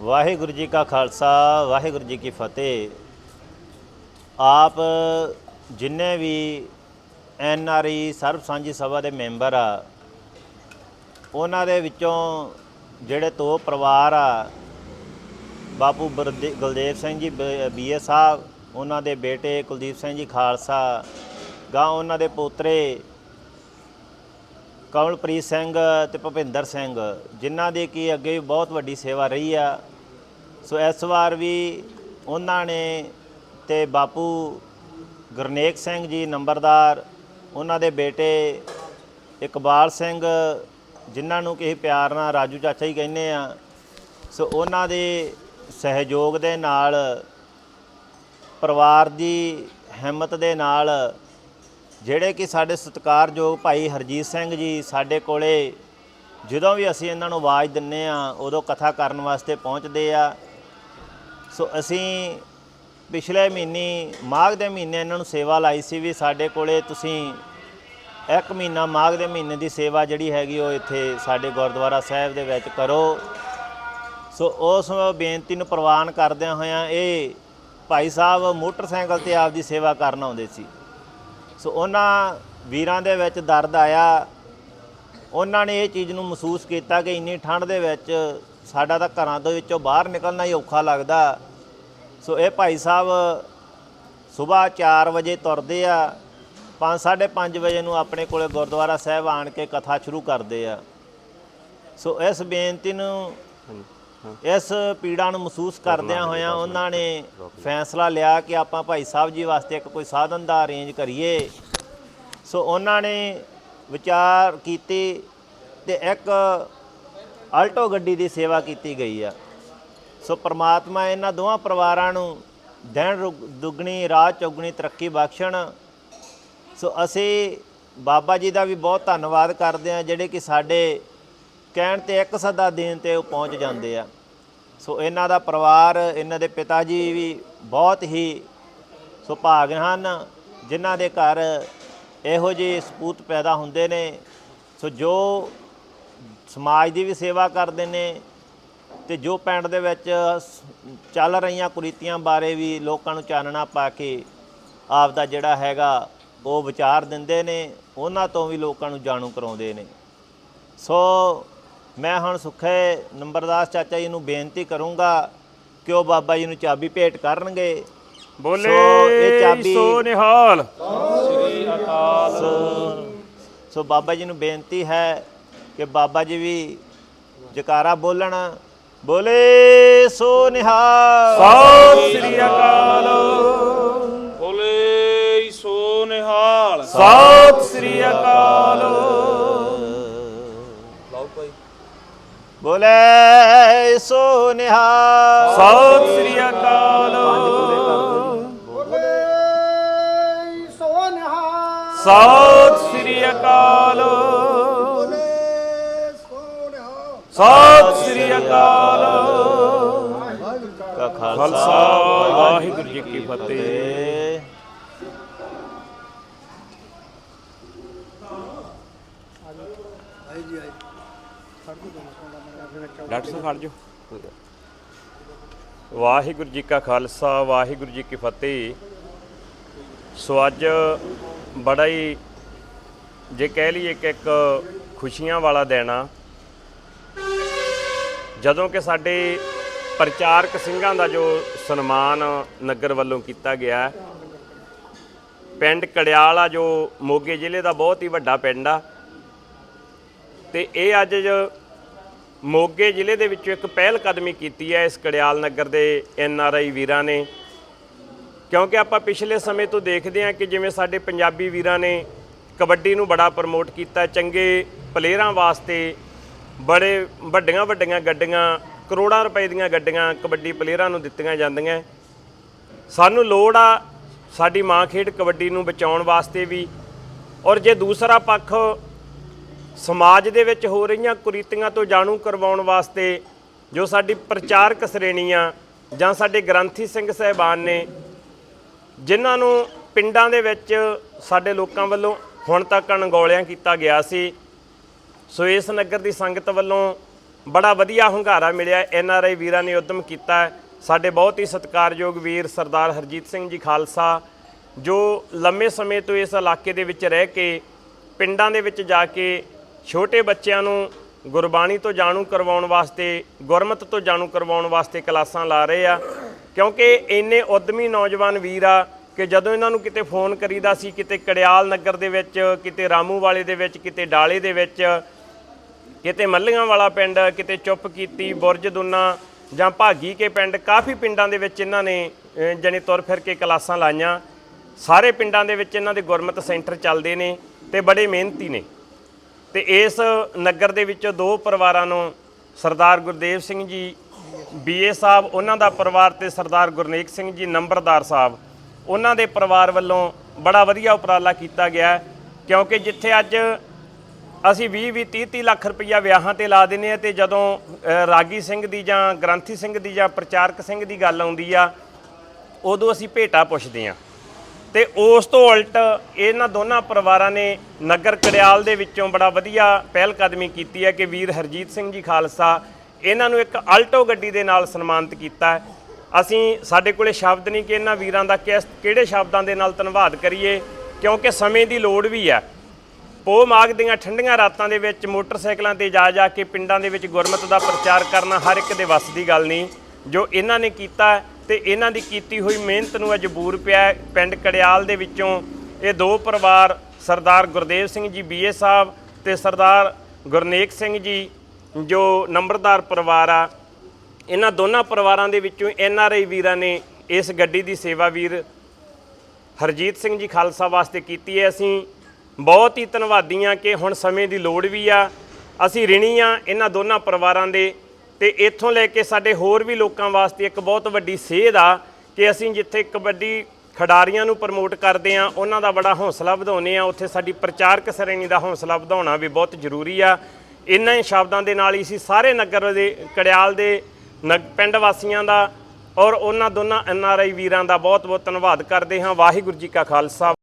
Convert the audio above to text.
ਵਾਹਿਗੁਰੂ ਜੀ ਕਾ ਖਾਲਸਾ, ਵਾਹਿਗੁਰੂ ਜੀ ਕੀ ਫਤਿਹ। ਆਪ ਜਿੰਨੇ ਵੀ ਐਨ ਆਰ ਆਈ ਸਰਬ ਸਾਂਝੀ ਸਭਾ ਦੇ ਮੈਂਬਰ ਆ, ਉਹਨਾਂ ਦੇ ਵਿੱਚੋਂ ਜਿਹੜੇ ਦੋ ਪਰਿਵਾਰ ਆ, ਬਾਪੂ ਬਰਦੇ- ਗੁਲਦੇਵ ਸਿੰਘ ਜੀ ਬੀਏ ਸਾਹਿਬ, ਉਹਨਾਂ ਦੇ ਬੇਟੇ ਕੁਲਦੀਪ ਸਿੰਘ ਜੀ ਖਾਲਸਾ, ਗਾਂ ਉਹਨਾਂ ਦੇ ਪੋਤਰੇ ਕਮਲਪ੍ਰੀਤ ਸਿੰਘ ਤੇ ਭੁਪਿੰਦਰ ਸਿੰਘ, ਜਿਨ੍ਹਾਂ ਦੀ ਕੀ ਅੱਗੇ ਬਹੁਤ ਵੱਡੀ ਸੇਵਾ ਰਹੀ ਆ। ਸੋ ਇਸ ਵਾਰ ਵੀ ਉਹਨਾਂ ਨੇ ਤੇ ਬਾਪੂ ਗੁਰਨੇਕ ਸਿੰਘ ਜੀ ਨੰਬਰਦਾਰ, ਉਹਨਾਂ ਦੇ ਬੇਟੇ ਇਕਬਾਲ ਸਿੰਘ, ਜਿਨ੍ਹਾਂ ਨੂੰ ਕਿਸੇ ਪਿਆਰ ਨਾਲ ਰਾਜੂ ਚਾਚਾ ਹੀ ਕਹਿੰਦੇ ਆ। ਸੋ ਉਹਨਾਂ ਦੇ ਸਹਿਯੋਗ ਦੇ ਨਾਲ, ਪਰਿਵਾਰ ਦੀ ਹਿੰਮਤ ਦੇ ਨਾਲ ਜਿਹੜੇ ਕਿ ਸਾਡੇ ਸਤਿਕਾਰਯੋਗ ਭਾਈ ਹਰਜੀਤ ਸਿੰਘ ਜੀ ਸਾਡੇ ਕੋਲੇ ਜਦੋਂ ਵੀ ਅਸੀਂ ਇਹਨਾਂ ਨੂੰ ਆਵਾਜ਼ ਦਿੰਨੇ ਆ, ਉਦੋਂ ਕਥਾ ਕਰਨ ਵਾਸਤੇ ਪਹੁੰਚਦੇ ਆ। ਸੋ ਅਸੀਂ ਪਿਛਲੇ ਮਹੀਨੇ, ਮਾਘ ਦੇ ਮਹੀਨੇ ਇਹਨਾਂ ਨੂੰ ਸੇਵਾ ਲਾਈ ਸੀ ਵੀ ਸਾਡੇ ਕੋਲੇ ਤੁਸੀਂ ਇੱਕ ਮਹੀਨਾ, ਮਾਘ ਦੇ ਮਹੀਨੇ ਦੀ ਸੇਵਾ ਜਿਹੜੀ ਹੈਗੀ ਉਹ ਇੱਥੇ ਸਾਡੇ ਗੁਰਦੁਆਰਾ ਸਾਹਿਬ ਦੇ ਵਿੱਚ ਕਰੋ। ਸੋ ਉਸ ਬੇਨਤੀ ਨੂੰ ਪ੍ਰਵਾਨ ਕਰਦਿਆਂ ਹੋਇਆਂ ਇਹ ਭਾਈ ਸਾਹਿਬ ਮੋਟਰਸਾਈਕਲ ਤੇ ਆਪਦੀ ਸੇਵਾ ਕਰਨ ਆਉਂਦੇ ਸੀ। ਸੋ ਉਹਨਾਂ ਵੀਰਾਂ ਦੇ ਵਿੱਚ ਦਰਦ ਆਇਆ। ਉਹਨਾਂ ਨੇ ਇਹ ਚੀਜ਼ ਨੂੰ ਮਹਿਸੂਸ ਕੀਤਾ ਕਿ ਇੰਨੀ ਠੰਡ ਦੇ ਵਿੱਚ ਸਾਡਾ ਤਾਂ ਘਰਾਂ ਦੇ ਵਿੱਚੋਂ ਬਾਹਰ ਨਿਕਲਣਾ ਹੀ ਔਖਾ ਲੱਗਦਾ। ਸੋ ਇਹ ਭਾਈ ਸਾਹਿਬ ਸਵੇਰ 4 ਵਜੇ ਤੁਰਦੇ ਆ 5:30 ਵਜੇ ਨੂੰ ਆਪਣੇ ਕੋਲੇ ਗੁਰਦੁਆਰਾ ਸਾਹਿਬ ਆਣ ਕੇ ਕਥਾ ਸ਼ੁਰੂ ਕਰਦੇ ਆ। ਸੋ ਇਸ ਬੇਨਤੀ ਨੂੰ ਇਸ ਪੀੜਾ ਨੂੰ ਮਹਿਸੂਸ ਕਰਦਿਆਂ ਹੋਇਆਂ ਉਹਨਾਂ ਨੇ ਫੈਸਲਾ ਲਿਆ ਕਿ ਆਪਾਂ ਭਾਈ ਸਾਹਿਬ ਜੀ ਵਾਸਤੇ ਇੱਕ ਕੋਈ ਸਾਧਨ ਦਾ ਅਰੇਂਜ ਕਰੀਏ। ਸੋ ਉਹਨਾਂ ਨੇ ਵਿਚਾਰ ਕੀਤੀ ਤੇ ਇੱਕ ਆਲਟੋ ਗੱਡੀ ਦੀ ਸੇਵਾ ਕੀਤੀ ਗਈ ਆ। ਸੋ ਪ੍ਰਮਾਤਮਾ ਇਹਨਾਂ ਦੋਵਾਂ ਪਰਿਵਾਰਾਂ ਨੂੰ ਦਿਨ ਦੁੱਗਣੀ ਰਾਤ ਚੌਗਣੀ ਤਰੱਕੀ ਬਖਸ਼ਣ। ਸੋ ਅਸੀਂ ਬਾਬਾ ਜੀ ਦਾ ਵੀ ਬਹੁਤ ਧੰਨਵਾਦ ਕਰਦੇ ਹਾਂ ਜਿਹੜੇ ਕਿ ਸਾਡੇ ਕਹਿਣ ਤੇ ਇੱਕ ਸੱਦਾ ਦੇਣ ਤੇ ਉਹ ਪਹੁੰਚ ਜਾਂਦੇ ਆ। ਸੋ ਇਹਨਾਂ ਦਾ ਪਰਿਵਾਰ, ਇਹਨਾਂ ਦੇ ਪਿਤਾ ਜੀ ਵੀ ਬਹੁਤ ਹੀ ਸੁਭਾਗ ਹਨ, ਜਿਨ੍ਹਾਂ ਦੇ ਘਰ ਇਹੋ ਜਿਹੇ ਸਪੂਤ ਪੈਦਾ ਹੁੰਦੇ ਨੇ। ਸੋ ਜੋ ਸਮਾਜ ਦੀ ਵੀ ਸੇਵਾ ਕਰਦੇ ਨੇ ਤੇ ਜੋ ਪਿੰਡ ਦੇ ਵਿੱਚ ਚੱਲ ਰਹੀਆਂ ਕੁਰੀਤੀਆਂ ਬਾਰੇ ਵੀ ਲੋਕਾਂ ਨੂੰ ਚਾਨਣਾ ਪਾ ਕੇ ਆਪ ਦਾ ਜਿਹੜਾ ਹੈਗਾ ਉਹ ਵਿਚਾਰ ਦਿੰਦੇ ਨੇ, ਉਹਨਾਂ ਤੋਂ ਵੀ ਲੋਕਾਂ ਨੂੰ ਜਾਣੂ ਕਰਾਉਂਦੇ ਨੇ। ਸੋ ਮੈਂ ਹੁਣ ਸੁਖੇ ਨੰਬਰਦਾਸ ਚਾਚਾ ਜੀ ਨੂੰ ਬੇਨਤੀ ਕਰੂੰਗਾ ਕਿ ਉਹ ਬਾਬਾ ਜੀ ਨੂੰ ਚਾਬੀ ਭੇਟ ਕਰਨਗੇ। ਬੋਲੇ ਸੋ ਇਹ ਚਾਬੀ ਸੋ ਨਿਹਾਲ। ਸੋ ਸੋ ਬਾਬਾ ਜੀ ਨੂੰ ਬੇਨਤੀ ਹੈ ਕਿ ਬਾਬਾ ਜੀ ਵੀ ਜਕਾਰਾ ਬੋਲਣ। ਬੋਲੇ ਸੋ ਨਿਹਾਲ। ਸਤਿ ਸ੍ਰੀ ਅਕਾਲ। ਬੋਲੇ ਸੋ ਨਿਹਾਲ। ਸਤਿ ਸ੍ਰੀ ਅਕਾਲ। ਬੋਲੇ ਸੋ ਨਿਹਾਲ ਸਤਿ ਸ੍ਰੀ ਅਕਾਲ ਸਤਿ ਸ੍ਰੀ ਅਕਾਲ ਸਤਿ ਸ੍ਰੀ ਅਕਾਲ ਕਾ ਖਾਲਸਾ ਵਾਹਿਗੁਰੂ ਜੀ ਕੀ ਫਤਿਹ ਫਤਿਹ ਡਾਕਟਰ ਸਾਹਿਬ ਖੜ ਜਾਓ। ਵਾਹਿਗੁਰੂ ਜੀ ਕਾ ਖਾਲਸਾ, ਵਾਹਿਗੁਰੂ ਜੀ ਕੀ ਫਤਿਹ। ਸੋ ਅੱਜ ਬੜਾ ਹੀ, ਜੇ ਕਹਿ ਲਈਏ ਕਿ ਇੱਕ ਖੁਸ਼ੀਆਂ ਵਾਲਾ ਦਿਨ ਆ। ਜਦੋਂ ਕਿ ਸਾਡੇ ਪ੍ਰਚਾਰਕ ਸਿੰਘਾਂ ਦਾ ਜੋ ਸਨਮਾਨ ਨਗਰ ਵੱਲੋਂ ਕੀਤਾ ਗਿਆ ਪਿੰਡ ਕੜਿਆਲ ਆ ਜੋ ਮੋਗੇ ਜ਼ਿਲ੍ਹੇ ਦਾ ਬਹੁਤ ਹੀ ਵੱਡਾ ਪਿੰਡ ਆ। ਤੇ ਇਹ ਅੱਜ ਜੋ ਮੋਗੇ ਜ਼ਿਲ੍ਹੇ ਦੇ ਵਿੱਚੋਂ ਇੱਕ ਪਹਿਲ ਕਦਮੀ ਕੀਤੀ ਹੈ ਇਸ ਕੜਿਆਲ ਨਗਰ ਦੇ ਐਨ ਆਰ ਆਈ ਵੀਰਾਂ ਨੇ। ਕਿਉਂਕਿ ਆਪਾਂ ਪਿਛਲੇ ਸਮੇਂ ਤੋਂ ਦੇਖਦੇ ਹਾਂ ਕਿ ਜਿਵੇਂ ਸਾਡੇ ਪੰਜਾਬੀ ਵੀਰਾਂ ਨੇ ਕਬੱਡੀ ਨੂੰ ਬੜਾ ਪ੍ਰਮੋਟ ਕੀਤਾ, ਚੰਗੇ ਪਲੇਅਰਾਂ ਵਾਸਤੇ ਬੜੇ ਵੱਡੀਆਂ ਵੱਡੀਆਂ ਗੱਡੀਆਂ, ਕਰੋੜਾਂ ਰੁਪਏ ਦੀਆਂ ਗੱਡੀਆਂ ਕਬੱਡੀ ਪਲੇਅਰਾਂ ਨੂੰ ਦਿੱਤੀਆਂ ਜਾਂਦੀਆਂ। ਸਾਨੂੰ ਲੋੜ ਆ ਸਾਡੀ ਮਾਂ ਖੇਡ ਕਬੱਡੀ ਨੂੰ ਬਚਾਉਣ ਵਾਸਤੇ ਵੀ। ਔਰ ਜੇ ਦੂਸਰਾ ਪੱਖ ਸਮਾਜ ਦੇ ਵਿੱਚ ਹੋ ਰਹੀਆਂ ਕੁਰੀਤੀਆਂ ਤੋਂ ਜਾਣੂ ਕਰਵਾਉਣ ਵਾਸਤੇ ਜੋ ਸਾਡੀ ਪ੍ਰਚਾਰਕ ਸ਼੍ਰੇਣੀਆਂ ਜਾਂ ਸਾਡੇ ਗ੍ਰੰਥੀ ਸਿੰਘ ਸਹਿਬਾਨ ਨੇ, ਜਿਨ੍ਹਾਂ ਨੂੰ ਪਿੰਡਾਂ ਦੇ ਵਿੱਚ ਸਾਡੇ ਲੋਕਾਂ ਵੱਲੋਂ ਹੁਣ ਤੱਕ ਅਣਗੌਲਿਆਂ ਕੀਤਾ ਗਿਆ ਸੀ, ਸੋ ਇਸ ਨਗਰ ਦੀ ਸੰਗਤ ਵੱਲੋਂ ਬੜਾ ਵਧੀਆ ਹੁੰਗਾਰਾ ਮਿਲਿਆ। ਐਨ ਆਰ ਆਈ ਵੀਰਾਂ ਨੇ ਉਦਮ ਕੀਤਾ। ਸਾਡੇ ਬਹੁਤ ਹੀ ਸਤਿਕਾਰਯੋਗ ਵੀਰ ਸਰਦਾਰ ਹਰਜੀਤ ਸਿੰਘ ਜੀ ਖਾਲਸਾ, ਜੋ ਲੰਮੇ ਸਮੇਂ ਤੋਂ ਇਸ ਇਲਾਕੇ ਦੇ ਵਿੱਚ ਰਹਿ ਕੇ ਪਿੰਡਾਂ ਦੇ ਵਿੱਚ ਜਾ ਕੇ ਛੋਟੇ ਬੱਚਿਆਂ ਨੂੰ ਗੁਰਬਾਣੀ ਤੋਂ ਜਾਣੂ ਕਰਵਾਉਣ ਵਾਸਤੇ ਗੁਰਮਤ ਤੋਂ ਜਾਣੂ ਕਰਵਾਉਣ ਵਾਸਤੇ ਕਲਾਸਾਂ ਲਾ ਰਹੇ ਆ। ਕਿਉਂਕਿ ਇੰਨੇ ਉਦਮੀ ਨੌਜਵਾਨ ਵੀਰ ਆ ਕਿ ਜਦੋਂ ਇਹਨਾਂ ਨੂੰ ਕਿਤੇ ਫੋਨ ਕਰੀਦਾ ਸੀ ਕਿਤੇ ਕੜਿਆਲ ਨਗਰ ਦੇ ਵਿੱਚ ਕਿਤੇ ਰਾਮੂ ਵਾਲੇ ਦੇ ਵਿੱਚ ਕਿਤੇ ਡਾਲੇ ਦੇ ਵਿੱਚ ਕਿਤੇ ਮੱਲੀਆਂ ਵਾਲਾ ਪਿੰਡ ਕਿਤੇ ਚੁੱਪ ਕੀਤੀ ਬੁਰਜ ਦੁਨਾ ਜਾਂ ਭਾਗੀ ਕੇ ਪਿੰਡ ਕਾਫੀ ਪਿੰਡਾਂ ਦੇ ਵਿੱਚ ਇਹਨਾਂ ਨੇ ਅਹ, ਜਾਣੀ ਤੁਰ ਫਿਰ ਕੇ ਕਲਾਸਾਂ ਲਾਈਆਂ। ਸਾਰੇ ਪਿੰਡਾਂ ਦੇ ਵਿੱਚ ਇਹਨਾਂ ਦੇ ਗੁਰਮਤ ਸੈਂਟਰ ਚੱਲਦੇ ਨੇ ਤੇ ਬੜੇ ਮਿਹਨਤੀ ਨੇ। ਤੇ ਇਸ ਨਗਰ ਦੇ ਵਿੱਚ ਦੋ ਪਰਿਵਾਰਾਂ ਨੂੰ ਸਰਦਾਰ ਗੁਰਦੇਵ ਸਿੰਘ ਜੀ, ਬੀਏ ਸਾਹਿਬ, ਉਹਨਾਂ ਦਾ ਪਰਿਵਾਰ ਤੇ ਸਰਦਾਰ ਗੁਰਨੇਕ ਸਿੰਘ ਜੀ, ਨੰਬਰਦਾਰ ਸਾਹਿਬ। ਉਹਨਾਂ ਦੇ ਪਰਿਵਾਰ ਵੱਲੋਂ ਬੜਾ ਵਧੀਆ ਉਪਰਾਲਾ ਕੀਤਾ ਗਿਆ ਕਿਉਂਕਿ ਜਿੱਥੇ ਅੱਜ ਅਸੀਂ 20 20 30 30 ਲੱਖ ਰੁਪਈਆ ਵਿਆਹਾਂ ਤੇ ਲਾ ਦਿੰਨੇ ਆ ਤੇ ਜਦੋਂ ਰਾਗੀ ਸਿੰਘ ਦੀ ਜਾਂ ਗ੍ਰੰਥੀ ਸਿੰਘ ਦੀ ਜਾਂ ਪ੍ਰਚਾਰਕ ਸਿੰਘ ਦੀ ਗੱਲ ਆਉਂਦੀ ਆ, ਉਦੋਂ ਅਸੀਂ ਭੇਟਾ ਪੁੱਛਦੇ ਆ ਤੇ ਉਸ ਤੋਂ ਉਲਟ ਇਹਨਾਂ ਦੋਨਾਂ ਪਰਿਵਾਰਾਂ ਨੇ ਨਗਰ ਕੜਿਆਲ ਦੇ ਵਿੱਚੋਂ ਬੜਾ ਵਧੀਆ ਪਹਿਲ ਕਦਮੀ ਕੀਤੀ ਹੈ ਕਿ ਵੀਰ ਹਰਜੀਤ ਸਿੰਘ ਜੀ ਖਾਲਸਾ ਇਹਨਾਂ ਨੂੰ ਇੱਕ ਆਲਟੋ ਗੱਡੀ ਦੇ ਨਾਲ ਸਨਮਾਨਿਤ ਕੀਤਾ ਹੈ। ਅਸੀਂ ਸਾਡੇ ਕੋਲੇ ਸ਼ਬਦ ਨਹੀਂ ਕਿ ਇਹਨਾਂ ਵੀਰਾਂ ਦਾ ਕਿਸ ਕਿਹੜੇ ਸ਼ਬਦਾਂ ਦੇ ਨਾਲ ਧੰਨਵਾਦ ਕਰੀਏ, ਕਿਉਂਕਿ ਸਮੇਂ ਦੀ ਲੋੜ ਵੀ ਹੈ। ਪੋ ਮਾਘ ਦੀਆਂ ਠੰਡੀਆਂ ਰਾਤਾਂ ਦੇ ਵਿੱਚ ਮੋਟਰਸਾਈਕਲਾਂ ਤੇ ਜਾ ਜਾ ਕੇ ਪਿੰਡਾਂ ਦੇ ਵਿੱਚ ਗੁਰਮਤ ਦਾ ਪ੍ਰਚਾਰ ਕਰਨਾ ਹਰ ਇੱਕ ਦੇ ਵੱਸ ਦੀ ਗੱਲ ਨਹੀਂ। ਜੋ ਇਹਨਾਂ ਨੇ ਕੀਤਾ ਤੇ ਇਹਨਾਂ ਦੀ ਕੀਤੀ ਹੋਈ ਮਿਹਨਤ ਨੂੰ ਅਜਬੂਰ ਪਿਆ ਪਿੰਡ ਕੜਿਆਲ ਦੇ ਵਿੱਚੋਂ ਇਹ ਦੋ ਪਰਿਵਾਰ, ਸਰਦਾਰ ਗੁਰਦੇਵ ਸਿੰਘ ਜੀ ਬੀਏ ਸਾਹਿਬ ਤੇ ਸਰਦਾਰ ਗੁਰਨੇਕ ਸਿੰਘ ਜੀ, ਜੋ ਨੰਬਰਦਾਰ ਪਰਿਵਾਰ ਆ, ਇਹਨਾਂ ਦੋਨਾਂ ਪਰਿਵਾਰਾਂ ਦੇ ਵਿੱਚੋਂ ਐਨ ਆਰ ਆਈ ਵੀਰਾਂ ਨੇ ਇਸ ਗੱਡੀ ਦੀ ਸੇਵਾ ਵੀਰ ਹਰਜੀਤ ਸਿੰਘ ਜੀ ਖਾਲਸਾ ਵਾਸਤੇ ਕੀਤੀ ਹੈ। ਅਸੀਂ ਬਹੁਤ ਹੀ ਧੰਨਵਾਦੀ ਹਾਂ ਕਿ ਹੁਣ ਸਮੇਂ ਦੀ ਲੋੜ ਵੀ ਆ। ਅਸੀਂ ਰਿਣੀ ਆ ਇਹਨਾਂ ਦੋਨਾਂ ਪਰਿਵਾਰਾਂ ਦੇ। ਤੇ ਇੱਥੋਂ ਲੈ ਕੇ ਸਾਡੇ ਹੋਰ ਵੀ ਲੋਕਾਂ ਵਾਸਤੇ ਇੱਕ ਬਹੁਤ ਵੱਡੀ ਸੇਧ ਆ ਕਿ ਅਸੀਂ ਜਿੱਥੇ ਕਬੱਡੀ ਖਿਡਾਰੀਆਂ ਨੂੰ ਪ੍ਰਮੋਟ ਕਰਦੇ ਆ ਉਹਨਾਂ ਦਾ ਬੜਾ ਹੌਸਲਾ ਵਧਾਉਂਦੇ ਆ ਉੱਥੇ ਸਾਡੀ ਪ੍ਰਚਾਰਕ ਸ਼੍ਰੇਣੀ ਦਾ ਹੌਸਲਾ ਵਧਾਉਣਾ ਵੀ ਬਹੁਤ ਜ਼ਰੂਰੀ ਆ। ਇਹਨਾਂ ਹੀ ਸ਼ਬਦਾਂ ਦੇ ਨਾਲ ਹੀ ਅਸੀਂ ਸਾਰੇ ਨਗਰ ਦੇ, ਕੜਿਆਲ ਦੇ ਨਗ- ਪਿੰਡ ਵਾਸੀਆਂ ਦਾ ਔਰ ਉਹਨਾਂ ਦੋਨਾਂ ਐਨ ਆਰ ਆਈ ਵੀਰਾਂ ਦਾ ਬਹੁਤ ਬਹੁਤ ਧੰਨਵਾਦ ਕਰਦੇ ਹਾਂ। ਵਾਹਿਗੁਰੂ ਜੀ ਕਾ ਖਾਲਸਾ।